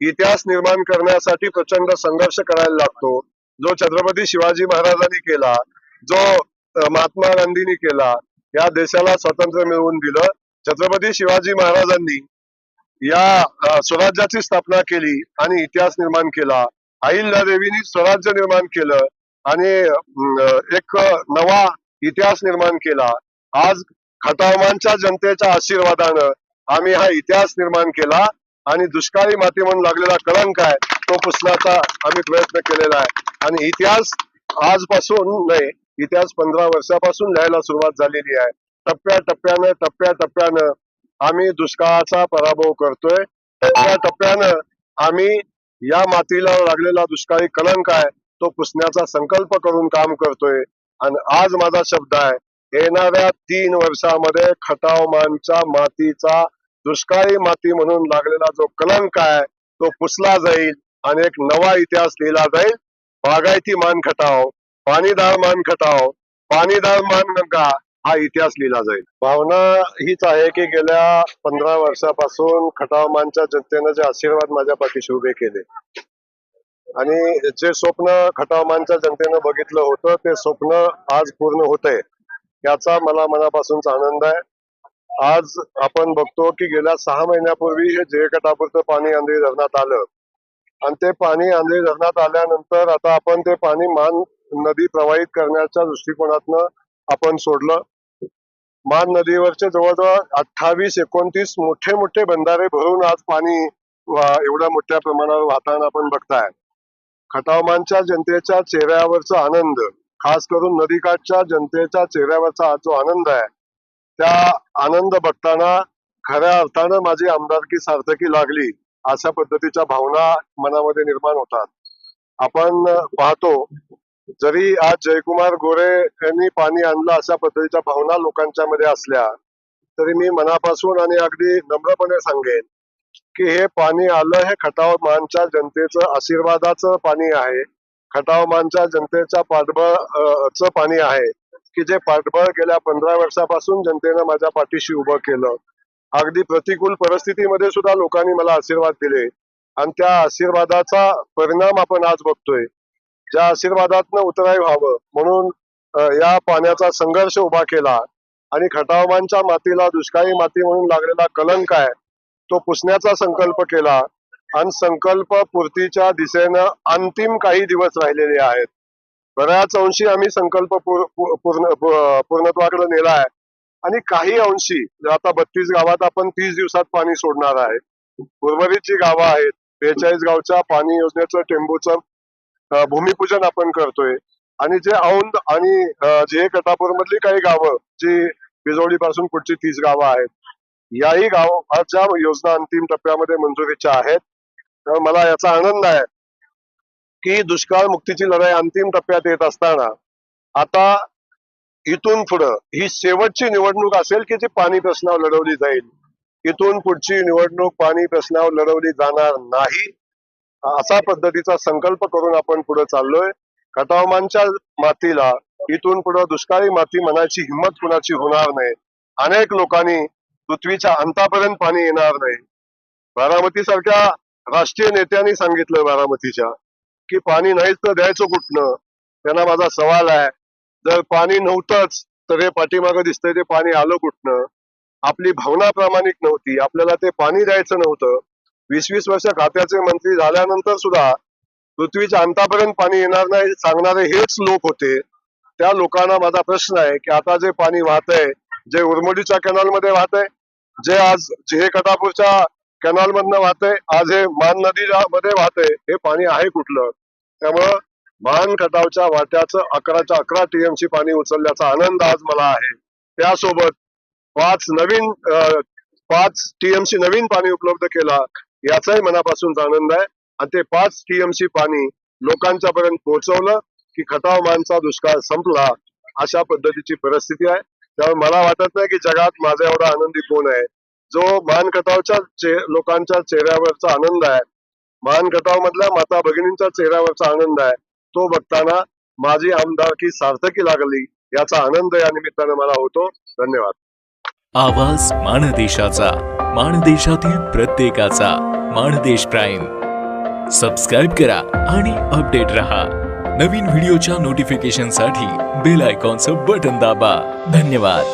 इतिहास निर्माण करण्यासाठी प्रचंड संघर्ष करायला लागतो. जो छत्रपती शिवाजी महाराजांनी केला जो महात्मा गांधींनी केला या देशाला स्वातंत्र्य मिळवून दिलं. छत्रपती शिवाजी महाराजांनी या स्वराज्याची स्थापना केली आणि इतिहास निर्माण केला. अहिल्या देवीनी स्वराज्य निर्माण केलं आणि एक नवा इतिहास निर्माण केला. आज खटावमानच्या जनतेच्या आशीर्वादानं आम्ही हा इतिहास निर्माण केला. आणि दुष्काळी माती म्हणून लागलेला कलंक आहे तो पुसण्याचा आम्ही प्रयत्न केलेला आहे. आणि इतिहास आजपासून नाही इतिहास पंधरा वर्षापासून लिहायला सुरुवात झालेली आहे. टप्प्या टप्प्यानं टप्प्या टप्प्यानं आम्ही दुष्काळाचा पराभव करतोय. टप्प्या टप्प्यानं आम्ही या मातीला लागलेला दुष्काळी कलंक आहे तो पुसण्याचा संकल्प करून काम करतोय. आणि आज माझा शब्द आहे येणाऱ्या तीन वर्षामध्ये खटावमानच्या मातीचा दुष्काळी माती म्हणून लागलेला जो कलंक आहे तो पुसला जाईल आणि एक नवा इतिहास लिहिला जाईल. बागायती मान खटाव पाणीदार मान खटाव पाणीदार मान गंगा हा इतिहास लिहिला जाईल. भावना हीच आहे की गेल्या पंधरा वर्षापासून खटावमानच्या जनतेनं जे आशीर्वाद माझ्या पाठीशी उभे केले. आणि जे स्वप्न खटावमानच्या जनतेनं बघितलं होतं ते स्वप्न आज पूर्ण होतंय. याचा मला मनापासूनच आनंद आहे. आज आपण बघतो की गेल्या सहा महिन्यापूर्वी हे जे कटापूरचं पाणी आंधळी धरणात आलं. आणि ते पाणी आंधळी धरणात आल्यानंतर आता आपण ते पाणी मान नदी प्रवाहित करण्याच्या दृष्टिकोनातनं आपण सोडलं. मान नदीवरचे जवळजवळ अठ्ठावीस एकोणतीस मोठे मोठे बंधारे भरून आज पाणी वा- एवढ्या मोठ्या प्रमाणावर वाहताना आपण बघताय. खटावमानच्या जनतेच्या चेहऱ्यावरचा आनंद खास करून नदीकाठच्या जनतेच्या चेहऱ्यावरचा जो आनंद आहे त्या आनंद बघताना खऱ्या अर्थानं माझी आमदारकी सार्थकी लागली अशा पद्धतीच्या भावना मनामध्ये निर्माण होतात. आपण पाहतो जरी आज जयकुमार गोरे यांनी पाणी आणलं अशा पद्धतीच्या भावना लोकांच्या मध्ये असल्या तरी मी मनापासून आणि अगदी नम्रपणे सांगेन की हे पाणी आलं हे खटाव मानच्या जनतेचं आशीर्वादाचं पाणी आहे. खटाव मानच्या जनतेच्या पाठबळ च पाणी आहे. की जे पाठबळ गेल्या पंधरा वर्षापासून जनतेनं माझ्या पाठीशी उभं केलं. अगदी प्रतिकूल परिस्थितीमध्ये सुद्धा लोकांनी मला आशीर्वाद दिले. आणि त्या आशीर्वादाचा परिणाम आपण आज बघतोय. ज्या आशीर्वादातनं उतराय व्हावं म्हणून या पाण्याचा संघर्ष उभा केला. आणि खटावमानच्या मातीला दुष्काळी माती म्हणून लागलेला कलंक आहे तो पुसण्याचा संकल्प केला. आणि संकल्प पूर्तीच्या दिशेनं अंतिम काही दिवस राहिलेले आहेत. बऱ्याच अंशी आम्ही संकल्प पूर्ण पूर्णत्वाकडे नेला आहे. आणि काही अंशी आता बत्तीस गावात आपण तीस दिवसात पाणी सोडणार आहे. उर्वरित जी गावं आहेत. बेचाळीस गावच्या पाणी योजनेचं टेंबूचं भूमिपूजन आपण करतोय. आणि जे औंध आणि जे कटापूर मधली काही गावं जी बिजोडी पासून पुढची तीस गावं आहेत याही गावाच्या योजना अंतिम टप्प्यामध्ये मंजुरीच्या आहेत तर मला याचा आनंद आहे. की दुष्काळ मुक्तीची लढाई अंतिम टप्प्यात येत असताना आता इथून पुढं ही शेवटची निवडणूक असेल की जी पाणी प्रश्नावर लढवली जाईल? इथून पुढची निवडणूक पाणी प्रश्नावर लढवली जाणार नाही? असा पद्धतीचा संकल्प करून आपण पुढे चाललोय. खटावमानच्या मातीला इथून पुढे दुष्काळी माती म्हणायची हिंमत कुणाची होणार नाही. अनेक लोकांनी पृथ्वीच्या अंतापर्यंत पाणी येणार नाही. बारामती सारख्या राष्ट्रीय नेत्यांनी सांगितलं बारामतीच्या. की पाणी नाहीच तर द्यायचं कुठनं? त्यांना माझा सवाल आहे. जर पाणी नव्हतंच तर हे पाठीमागं दिसतंय ते पाणी आलं कुठनं? आपली भावना प्रामाणिक नव्हती. आपल्याला ते पाणी द्यायचं नव्हतं. वीस वीस वर्ष खात्याचे मंत्री झाल्यानंतर सुद्धा पृथ्वीच्या अंतापर्यंत पाणी येणार नाही सांगणारे हेच लोक होते. त्या लोकांना माझा प्रश्न आहे की आता जे पाणी वाहतंय जे उरमोडीच्या कॅनॉलमध्ये आहे जे आज जे कटापूरच्या कॅनॉल मधनं आहे आज हे मान नदी मध्ये आहे हे पाणी आहे कुठलं? त्यामुळं महान खटावच्या वाट्याचं अकराच्या अकरा टीएमसी पाणी उचलल्याचा आनंद आज मला आहे. त्यासोबत पाच नवीन पाच टीएमसी नवीन पाणी उपलब्ध केला याचाही मनापासून आनंद आहे. आणि ते पाच टीएमसी पाणी लोकांच्या पर्यंत पोहोचवलं की खटाव मानचा दुष्काळ संपला अशा पद्धतीची परिस्थिती आहे. त्यामुळे मला वाटत नाही की जगात माझा एवढा आनंदी कोण आहे. जो मान खटावच्या चे- लोकांच्या चेहऱ्यावरचा आनंद आहे मान गटाव मधल्या माता भगिनींच्या चेहऱ्यावरचा आनंद आहे. तो बघताना माझी आमदारकी सार्थकी लागली याचा आनंद या निमित्ताने मला होतो. धन्यवाद. आवाज माणदेशाचा माणदेशातील प्रत्येकाचा माणदेश प्राईम. सबस्क्राईब करा आणि अपडेट रहा. नवीन व्हिडिओच्या नोटिफिकेशनसाठी बेल आयकॉनचं बटन दाबा. धन्यवाद.